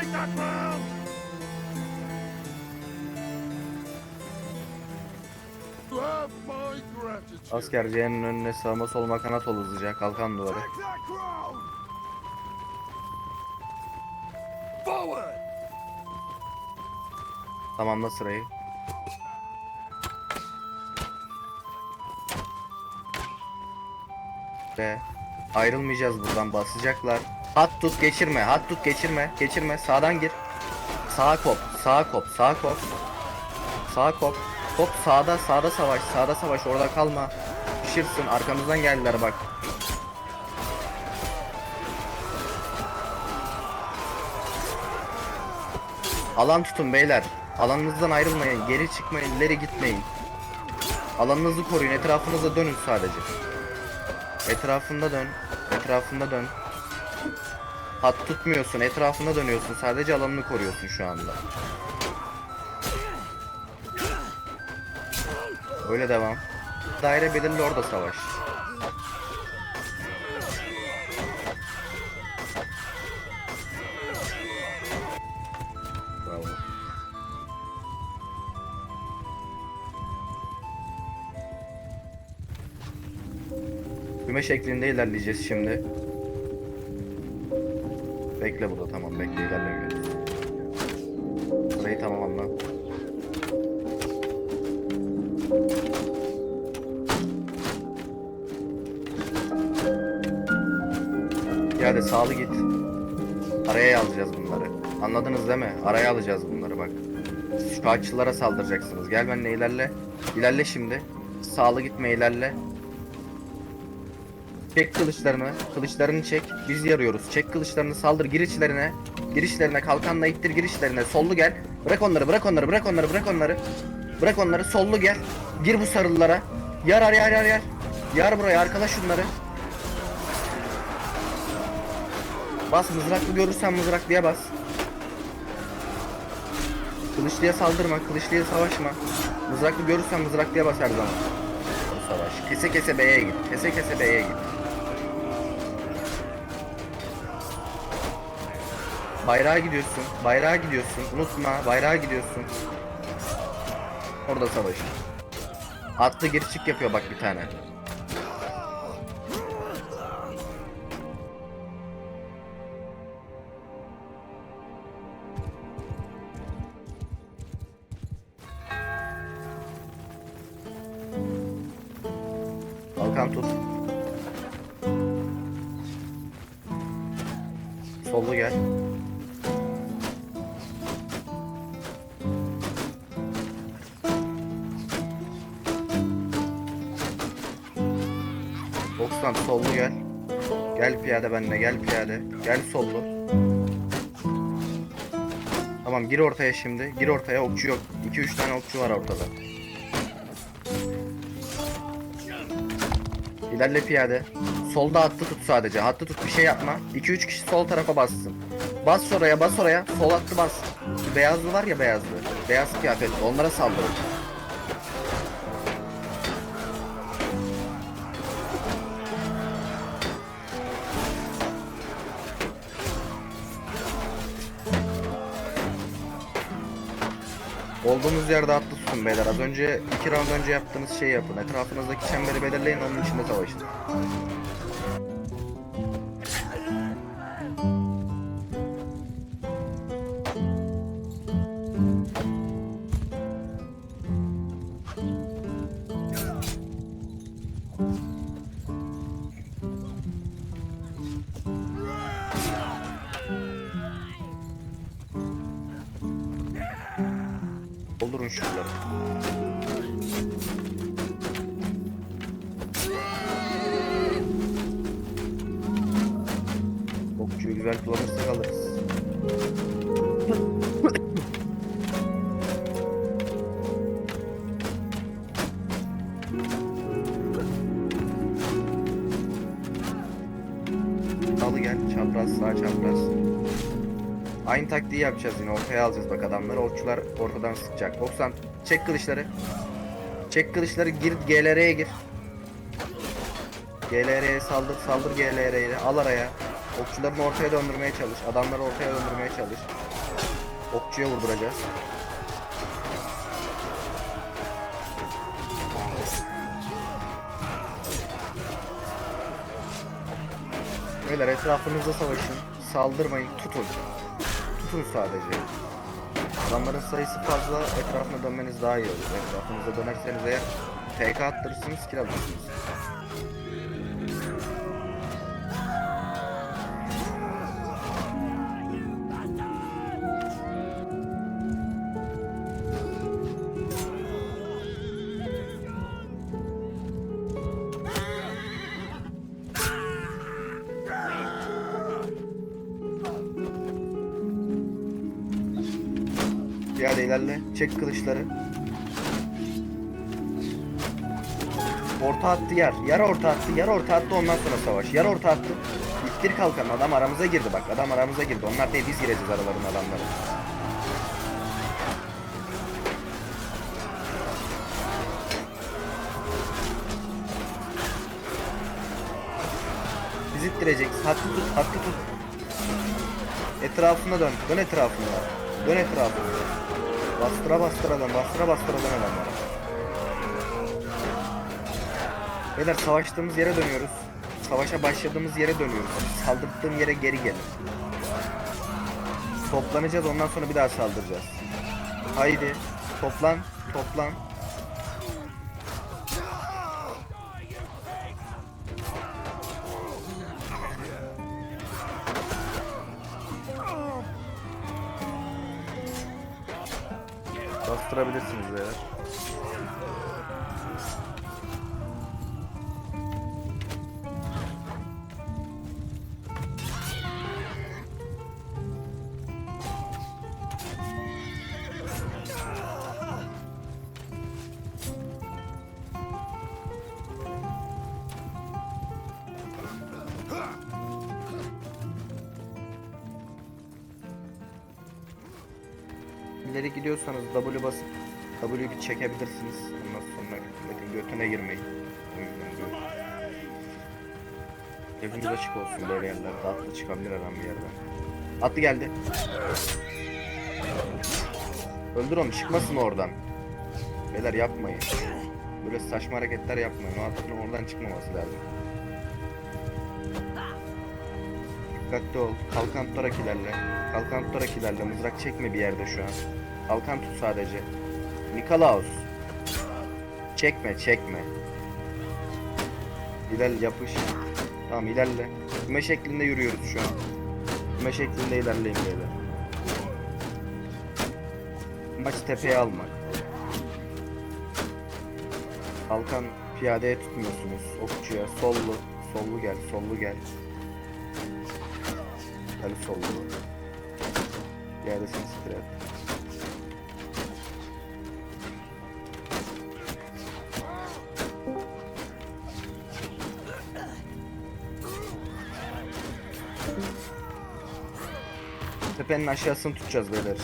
Take that have my gratitude. Asker C'nin önüne sağma solma kanat ol hızlıca. Kalkan duvarı. Take that ground! Forward! Tamamla sırayı. Ve ayrılmayacağız buradan basacaklar. Hat tut geçirme, hat tut geçirme, geçirme. Sağdan gir. Sağa kop, sağa kop, sağa kop. Sağa kop. Kop sağda, sağda savaş, sağda savaş. Orada kalma. Pişirsin. Arkamızdan geldiler bak. Alan tutun beyler. Alanınızdan ayrılmayın. Geri çıkmayın. ileri gitmeyin. Alanınızı koruyun. Etrafınıza dönün sadece. Etrafında dön. Etrafında dön. Hat tutmuyorsun. Etrafında dönüyorsun. Sadece alanını koruyorsun şu anda. Öyle devam. Daire belirli orada savaş. Bravo. Küme şeklinde ilerleyeceğiz şimdi. Bekle burada tamam bekle ilerlemiyoruz. Burayı tamamla. Ya hadi sağlı git. Araya alacağız bunları. Anladınız değil mi? Araya alacağız bunları bak. Şu açılara saldıracaksınız. Gel benimle ilerle. İlerle şimdi. Sağlı gitme ilerle. Çek kılıçlarını. Kılıçlarını çek. Biz yarıyoruz. Çek kılıçlarını saldır. Gir içlerine. Gir içlerine. Kalkanla ittir gir içlerine. Sollu gel. Bırak onları bırak onları bırak onları bırak onları. Bırak onları. Sollu gel. Gir bu sarılılara. Yar yar yar yar yar. Buraya arkala şunları. Bas mızraklı görürsen mızraklıya bas. Kılıçlıya saldırma, kılıçlıya savaşma. Mızraklı görürsen mızraklıya bas her zaman. Savaş. Kese kese B'ye git. Kese kese B'ye git. Bayrağa gidiyorsun. Bayrağa gidiyorsun. Unutma bayrağa gidiyorsun. Orada savaş. Atlı geri çık yapıyor bak bir tane. Kalkan tut. Sollu gel. Sollu gel. Gel piyade benimle gel piyade. Gel sollu. Tamam gir ortaya şimdi. Gir ortaya okçu yok. 2-3 tane okçu var ortada. İlerle piyade. Solda hattı tut sadece. Hattı tut bir şey yapma. 2-3 kişi sol tarafa bassın. Bas oraya bas oraya. Sol hattı bas. Beyazlı var ya beyazlı. Beyaz kıyafetli. Onlara saldırın. Olduğunuz yerde atlı tutun beyler. Az önce iki round önce yaptığınız şeyi yapın. Etrafınızdaki çemberi belirleyin onun içinde savaşın. Şuraları. Okçuyu güzel kullanırsak alırız. Aynı taktiği yapacağız yine ortaya alacağız bak adamları okçular ortadan sıkacak. 90 çek kılıçları. Çek kılıçları gir GLR'ye gir. GLR'ye saldır saldır GLR'ye al araya. Okçularını ortaya döndürmeye çalış. Adamları ortaya döndürmeye çalış. Okçuya vurduracağız. Beyler etrafınızda savaşın. Saldırmayın. Tutun. Tutun sadece. Adamların sayısı fazla. Etrafına dönmeniz daha iyi olur. Etrafınıza dönerseniz eğer TK attırırsınız kill alırsınız. Piyade ilerle. Çek kılıçları. Orta attı yer. Yer orta attı. Yer orta attı ondan sonra savaş. Yer orta attı. İttir kalkan. Adam aramıza girdi bak. Adam aramıza girdi. Onlar değil biz gireceğiz aralarına adamları. Biz ittireceğiz. Hattı tut. Hattı tut. Etrafına dön. Dön etrafına. Dön etrafına. Bastıra bastıra dön. Bastıra bastıra dön adamlara. Beyler savaştığımız yere dönüyoruz. Savaşa başladığımız yere dönüyoruz. Saldırdığım yere geri gelin. Toplanacağız ondan sonra bir daha saldıracağız. Haydi. Toplan. Toplan. Bastırabilirsiniz beyler. İleri gidiyorsanız W basıp W'yu çekebilirsiniz. Ondan sonra milletin götüne girmeyin. O yüzden diyorum. Eviniz açık olsun böyle yerlerde. Atlı çıkabilir adam bir yerden. Atlı geldi. Öldür onu çıkmasın oradan. Beyler yapmayın. Böyle saçma hareketler yapmayın. O atlının oradan çıkmaması lazım. Dikkatli ol. Kalkan tutarak ilerle. Kalkan tutarak ilerle. Mızrak çekme bir yerde şu an. Kalkan tut sadece. Nikolaus. Çekme çekme. İlerle yapış. Tamam ilerle. Küme şeklinde yürüyoruz şu an. Küme şeklinde ilerleyin böyle. Maç tepeye almak. Kalkan piyadeye tutmuyorsunuz. Okçuya sollu. Sollu gel. Sollu gel. Gel sollu. Piyadesin stret. Tepenin aşağısını tutacağız beyler.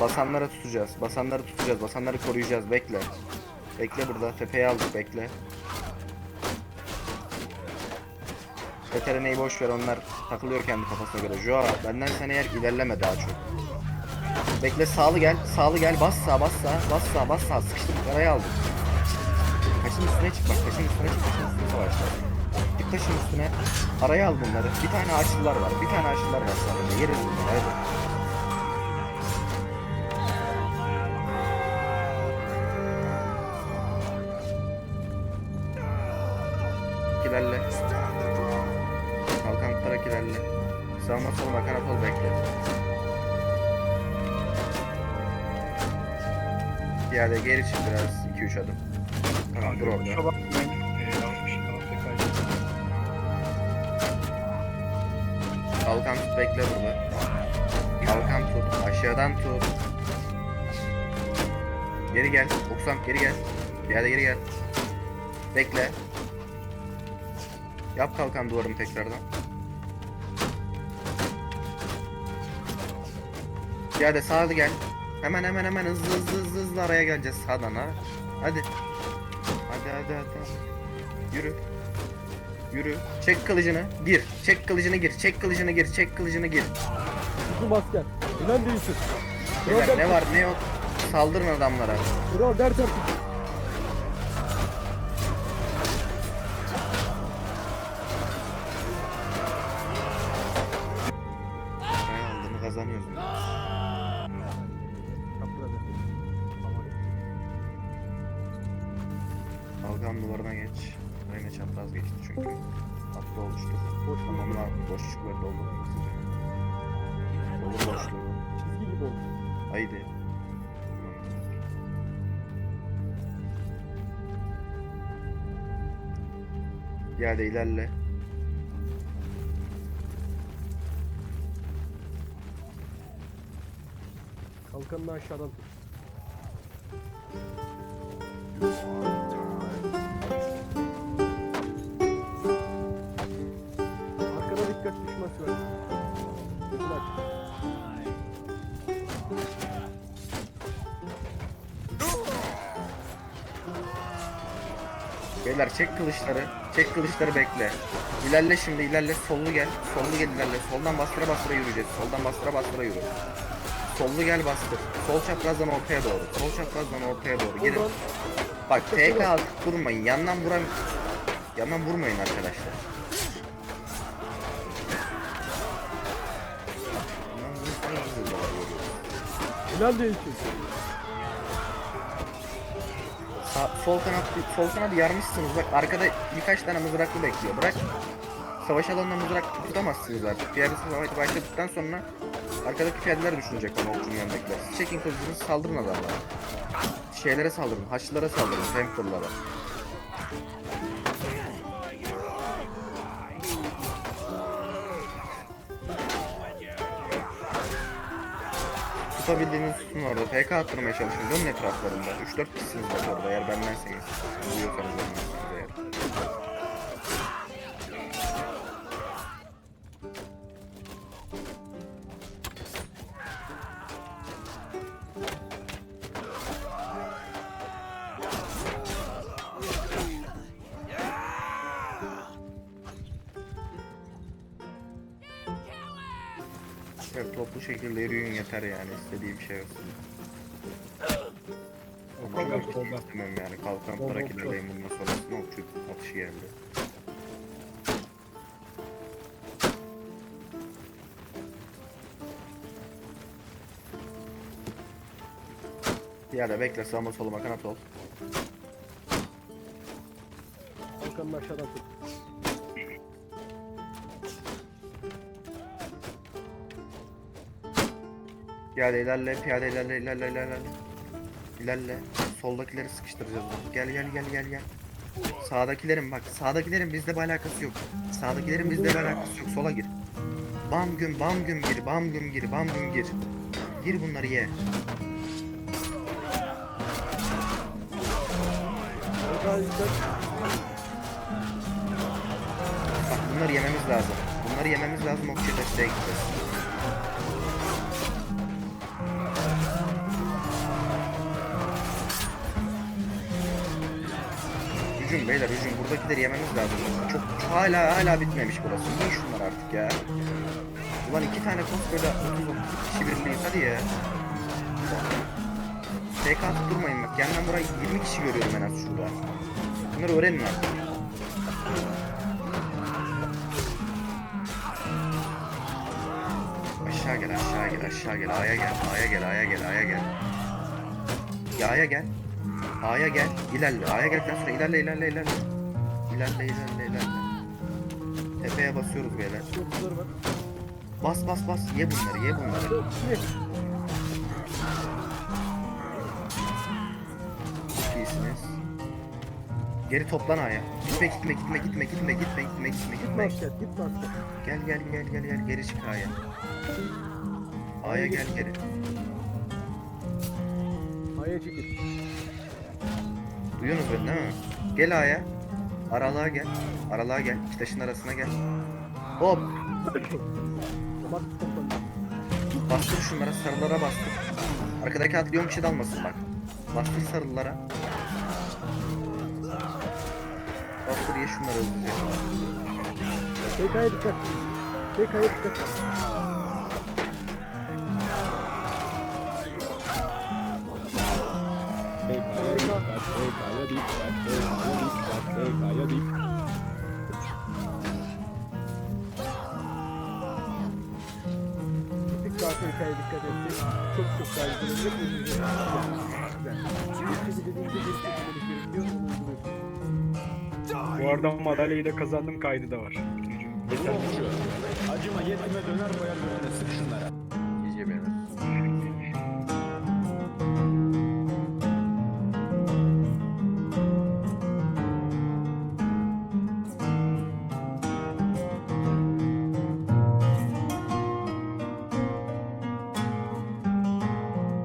Basanlara tutacağız. Basanları tutacağız. Basanları koruyacağız. Bekle. Bekle burada. Tepeye aldık. Bekle. Veterineyi boş ver. Onlar takılıyor kendi kafasına göre. Joa benden sen eğer ilerleme daha çok. Bekle sağlı gel. Sağlı gel. Bas sağ bas sağ. Bas sağ bas sağ. Sıkıştık. Araya aldık. Taşın üstüne çık bak. Taşın üstüne çık. Taşın üstüne savaşlar. Taşın üstüne. Araya al bunları. Bir tane ağaçlılar var. Bir tane ağaçlılar var sadece. Yeriz bunları. Hadi. ilerle. Kalkan tutarak ilerle. Sağma solma kanat ol bekle. Piyade geri çık biraz 2-3 adım. Tamam dur orada. Bekle burada. Kalkan tut. Aşağıdan tut. Geri gel. Oksam geri gel. Piyade geri gel. Bekle. Yap kalkan duvarımı tekrardan. Piyade sağa gel. Hemen hemen hemen hızlı hızlı hızlı hızlı araya geleceğiz sağdan ha. Hadi. Hadi hadi hadi. Yürü. Yürü. Çek kılıcını. Gir. Çek kılıcını gir. Çek kılıcını gir. Çek kılıcını gir. Uzun asker. İnan değilsin. Beyler ne var ne yok. Saldırın adamlara. Kral dert artık. Kazanıyoruz. Kalkan duvarına geç. Reyna çapraz geçti çünkü. Hatta oluştu. Boş Tamamla boşlukları doldurun. Doldur boşluğu. Çizgi gibi oldu. Haydi. Gel de ilerle. Kalkanını aşağıdan tut. Beyler çek kılıçları. Çek kılıçları bekle. İlerle şimdi ilerle. Sollu gel. Sollu gel ilerle. Soldan bastıra bastıra yürüyeceğiz. Soldan bastıra bastıra yürü. Sollu gel bastır. Sol çaprazdan ortaya doğru. Sol çaprazdan ortaya doğru. Gelin. Bak TK atıp durmayın. Yandan vuran Yandan vurmayın arkadaşlar. İnan değilsin. Sağ, sol kanat sol kanadı yarmışsınız. Bak arkada birkaç tane mızraklı bekliyor. Bırak. Savaş alanında mızrak tutamazsınız artık. Piyade savaşı başladıktan sonra arkadaki piyadeler düşünecek ama okçunun yanındakiler. Çekin kılıcınızı saldırın adamlara. Şeylere saldırın. Haçlılara saldırın. Temple'lara. Tutabildiğiniz tutun orada. PK attırmaya çalışın. Dönün etraflarında. 3-4 kişisiniz orada eğer bendense Duyuyorsanız Evet toplu şekilde yürüyün yeter yani istediği bir şey yok. İstemem yani kalkan para kirleyim bundan sonrasında okçu atışı geldi. Piyade bekle sağıma soluma kanat ol. Kalkanını aşağıdan tut. Piyade ilerle, piyade ilerle, ilerle, ilerle. İlerle. Soldakileri sıkıştıracağız. Gel gel gel gel gel. Sağdakilerin bak, sağdakilerin bizde bir alakası yok. Sağdakilerin bizde bir alakası yok. Sola gir. Bam güm, bam güm gir, bam güm gir, bam güm gir. Gir bunları ye. Bak bunları yememiz lazım. Bunları yememiz lazım. Okçu desteğe gideceğiz. Hücum beyler hücum. Buradakileri yememiz lazım. Çok, hala hala bitmemiş burası. Yiyin şunlar artık ya. Ulan iki tane koskoca 30 kişi birliğiz hadi ya. TK atıp durmayın bak. Yandan burayı 20 kişi görüyorum en az şurada. Bunları öğrenin artık. Aşağı gel aşağı gel aşağı gel A'ya gel A'ya gel A'ya gel A'ya gel Ya A'ya gel A'ya gel ilerle. A'ya geldikten sonra ilerle ilerle ilerle. İlerle ilerle ilerle. Tepeye basıyoruz beyler. Yoksulları var. Bas bas bas. Ye bunları ye bunları. Çok iyisiniz. Geri toplan A'ya. Gitme gitme gitme gitme gitme gitme gitme gitme Gitme. Gitme gitme. Gel gel gel gel gel. Geri çık A'ya. A'ya gel geri. Aya çekil. Duyuyorsunuz beni değil mi? Gel A'ya. Aralığa gel. Aralığa gel. İki taşın arasına gel. Hop. Bastır şunlara sarılara bastır. Arkadaki atlıyor kişi dalmasın bak. Bastır sarılara. Bastır ye şunları hızlıca. PK'ya dikkat. PK'ya dikkat. Dikkat çok çok daha dediğimde gerekiyor. Bu arada madalyayı da kazandım kaydı da var. Acıma yetime döner koyar gözüne sık